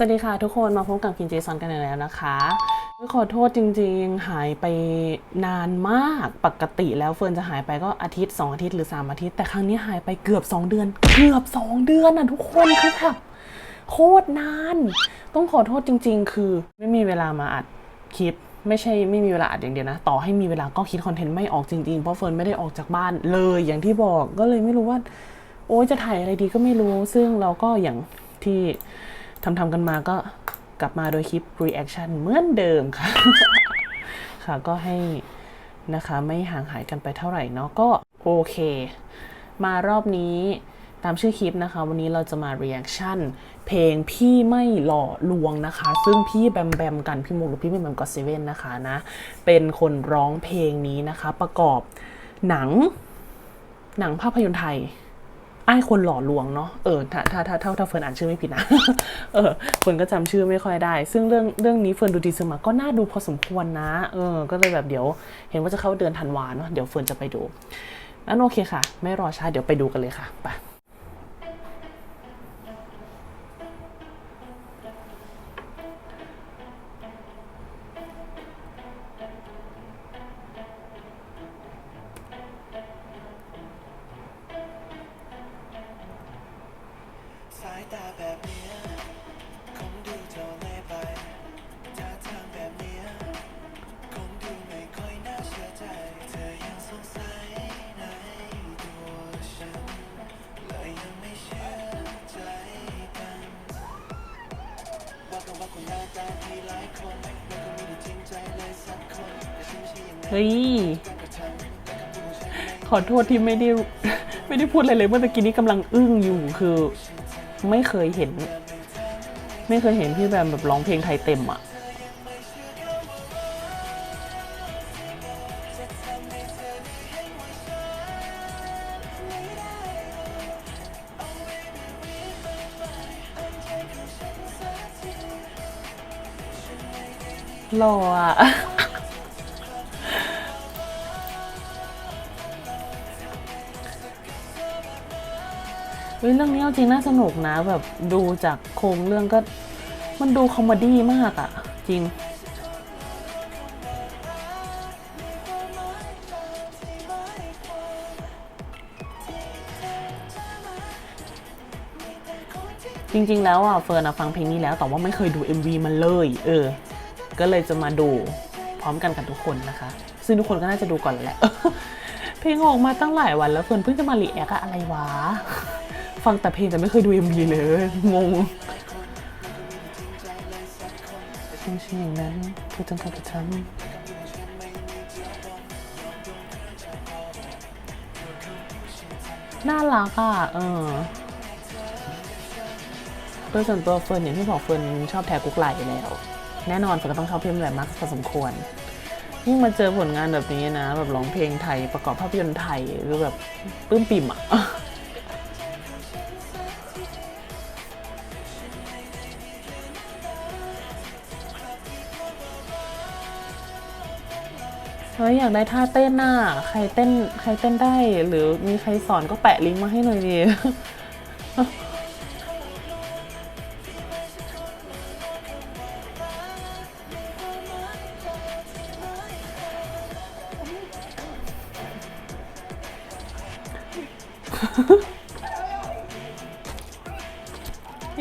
สวัสดีค่ะทุกคนมาพบกับกินเจซอนกันอีกแล้วนะคะขอโทษจริงๆ หายไปนานมากปกติแล้วเฟิร์นจะหายไปก็อาทิตย์ 2 อาทิตย์หรือ 3 อาทิตย์ แต่ครั้งนี้หายไปเกือบ 2 เดือน เกือบ 2 เดือนอะทุกคนคือแบบโคตรนาน ต้องขอโทษจริง ๆ คือไม่มีเวลามาอัดคลิปไม่ใช่ไม่มีเวลาอัดอย่างเดียวนะ ต่อให้มีเวลาก็คิดคอนเทนต์ไม่ออกจริงๆ เพราะเฟิร์นไม่ได้ออกจากบ้านเลยอย่างที่บอกก็เลยไม่รู้ว่า โอ้ยจะถ่ายอะไรดีก็ไม่รู้ซึ่งเราก็อย่างที่ ทำทำๆกันมาก็กลับมาโดยคลิป reaction เหมือนเดิมค่ะ ค่ะก็ให้นะคะไม่ห่างหายกันไปเท่าไหร่เนาะก็โอเค มารอบนี้ตามชื่อคลิปนะคะ วันนี้เราจะมา reaction เพลงพี่ไม่หล่อลวงนะคะ ซึ่งพี่แบมแบมกันพี่มุกหรือพี่แบมแบมก็เซเว่นนะคะนะ เป็นคนร้องเพลงนี้นะคะ ประกอบหนังหนังภาพยนตร์ไทย ไอ้ายคนหล่อลวงเนาะเออถ้าถ้าถ้าถ้าถ้าเฟิร์นอ่านชื่อไม่ผิดนะเออเฟิร์นก็จำชื่อไม่ค่อยได้ ซึ่งเรื่องเรื่องนี้เฟิร์นดูดีเซอร์มาก็น่าดูพอสมควรนะเออก็เลยแบบเดี๋ยว เห็นว่าจะเข้าเดือนธันวาเนาะเดี๋ยวเฟิร์นจะไปดูนั้นโอเคค่ะ ไม่รอช้าเดี๋ยวไปดูกันเลยค่ะไป ตาแบบเนี้ยคงดูเจ้าเล่ห์ไปท่าทางแบบเนี้ยคงดูไม่ค่อยน่าเชื่อใจ เธอยังสงสัยในตัวฉันเลยยังไม่เชื่อใจกันว่ากันว่าคนหน้าตาดีหลายคนไม่เคยมีที่จริงใจเลยสักคนแต่ฉันไม่ใช่อย่างนั้นเฮ้ย การกระทำแต่คำพูดของฉันไม่ ขอโทษที่ไม่ได้ ไม่ได้พูดอะไรเลยเมื่อตะกี้นี้กำลังอึ้งอยู่คือ ไม่เคยเห็น ไม่เคยเห็นพี่แบมแบบร้องเพลงไทยเต็มอะหล่ออะ เฮ้ยเรื่องนี้จริงน่าสนุกนะ แบบดูจากโครงเรื่องก็ มันดูคอมเมดี้มากอะจริง จริง ๆ แล้วอะเฟิร์นฟังเพลงนี้แล้วแต่ว่าไม่เคยดู MV มันเลย เออ ก็เลยจะมาดูพร้อมกันกับทุกคนนะคะ ซึ่งทุกคนก็น่าจะดูก่อนแหละเพลงออกมาตั้งหลายวันแล้วเฟิร์นเพิ่งจะมารีแอคอะไรวะ ฟังแต่เพลงแต่ไม่เคยดู MV เลย งงไม่ใช่อย่างนั้นพูดถึงการกระทำน่ารักอะ เออโดยส่วนตัวเฟิร์นอย่างที่บอกเฟิร์นชอบแทกุ๊กไลอยู่แล้ว แน่นอนเฟิร์นก็ต้องชอบเพิ่มแหลมมากพอสมควรยิ่งมาเจอผลงานแบบนี้นะ แบบร้องเพลงไทยประกอบภาพยนตร์ไทยคือแบบปลื้มปิ่มอะ เฮ้ยอยากได้ท่าเต้นน่ะใครเต้นใครเต้นได้ หรือมีใครสอนก็แปะลิงก์มาให้หน่อยดิ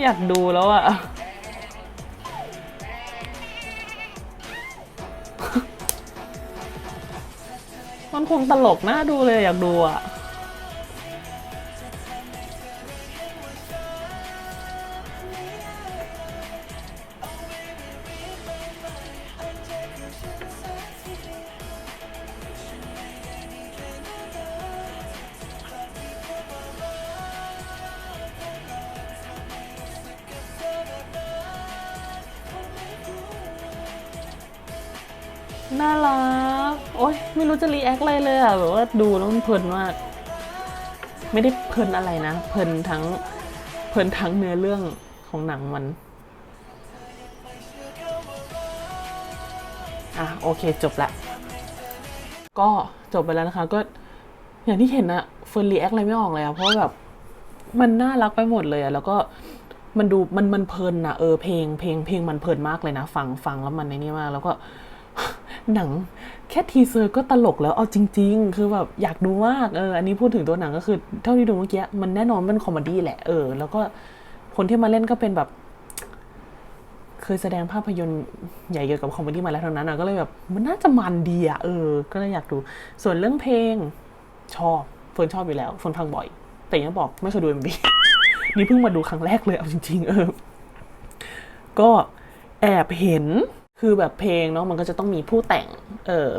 อยากดูแล้วอะ มันคงตลกน่าดูเลยอยากดูอะ น่ารัก โอ๊ย ไม่รู้จะรีแอคอะไรเลยอะแบบว่าดูแล้วมันเพลินมาก ไม่ได้เพลินอะไรนะ เพลินทั้ง เพลินทั้งเนื้อเรื่องของหนังมัน อะ โอเค จบละ ก็จบไปแล้วนะคะ ก็อย่างที่เห็นอะเฟิร์นรีแอคอะไรไม่ออกเลยอะเพราะแบบ มันน่ารักไปหมดเลยอะแล้วก็มันดูมันมันเพลินนะเออเพลงเพลงเพลงมันเพลินมากเลยนะ ฟังฟังแล้วมันในนี่มากแล้วก็ หนังแค่ทีเซอร์ก็ตลกแล้วเอาจริง ๆ คือแบบอยากดูมากเอออันนี้พูดถึงตัวหนังก็คือเท่าที่ดูเมื่อกี้มันแน่นอนเป็นคอมเมดี้แหละเออแล้วก็คนที่มาเล่นก็เป็นแบบ เคยแสดงภาพยนตร์ใหญ่เกี่ยวกับคอมเมดี้มาแล้วทั้งนั้นนะก็เลยแบบมันน่าจะมันดีอะเออ ก็เลยอยากดู ส่วนเรื่องเพลงชอบเฟิร์นชอบอยู่แล้วเฟิร์นฟังบ่อย แต่ยังบอกไม่เคยดูเอ็มบีนี่เพิ่งมาดูครั้งแรกเลยเอาจริง ๆ เออ ก็แอบเห็น คือแบบเพลงเนาะมันก็จะต้องมีผู้แต่ง เออ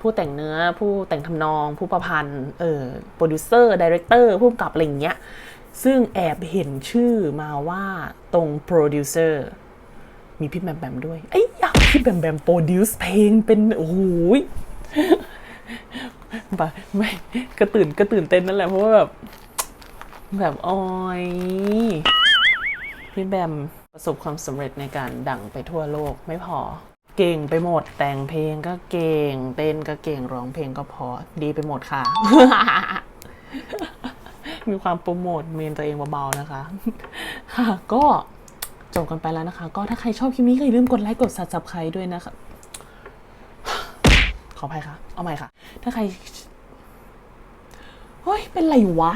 ผู้แต่งเนื้อ ผู้แต่งทำนอง ผู้ประพันธ์เออโปรดิวเซอร์ดีเรคเตอร์ผู้กำกับอะไรเงี้ยซึ่งแอบเห็นชื่อมาว่าตรงโปรดิวเซอร์มีพี่แบมแบมด้วยไอ้ยากพี่แบมแบมโปรดิวซ์เพลงเป็นโอ้โหยแบบไม่กระตื่นกระตื่นเต้นนั่นแหละเพราะว่าแบบแบบโอ้ยพี่แบม ประสบความสำเร็จในการดังไปทั่วโลกไม่พอ เก่งไปหมดแต่งเพลงก็เก่ง เต้นก็เก่งร้องเพลงก็พอดีไปหมดค่ะ มีความโปรโมทเมนตัวเองเบาๆนะคะ ค่ะก็จบกันไปแล้วนะคะ ก็ถ้าใครชอบคลิปนี้ก็อย่าลืมกดไลค์กด subscribe ด้วยนะคะ ขออภัยค่ะ เอาใหม่ค่ะ ถ้าใครเฮ้ย เป็นไรวะ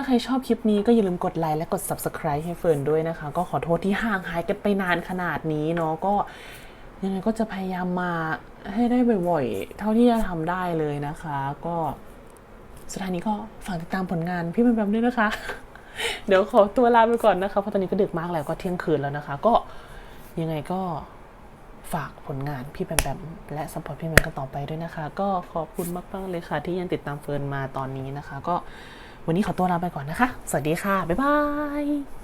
ถ้าใครชอบคลิปนี้ก็อย่าลืมกดไลค์และกด subscribe ให้เฟิร์นด้วยนะคะ ก็ขอโทษที่ห่างหายกันไปนานขนาดนี้เนาะก็ยังไงก็จะพยายามมาให้ได้บ่อยๆ เท่าที่จะทำได้เลยนะคะ ก็สุดท้ายนี้ก็ฝากติดตามผลงานพี่แบมแบมด้วยนะคะ เดี๋ยวขอตัวลาไปก่อนนะคะเพราะตอนนี้ก็ดึกมากแล้วก็เที่ยงคืนแล้วนะคะ ก็ยังไงก็ฝากผลงานพี่แบมแบมและสปอร์ตพี่แบมกันต่อไปด้วยนะคะ ก็ขอบคุณมากๆเลยค่ะ ที่ยังติดตามเฟิร์นมาตอนนี้นะคะ ก็ วันนี้ขอตัวลาไปก่อนนะคะ สวัสดีค่ะ บ๊ายบาย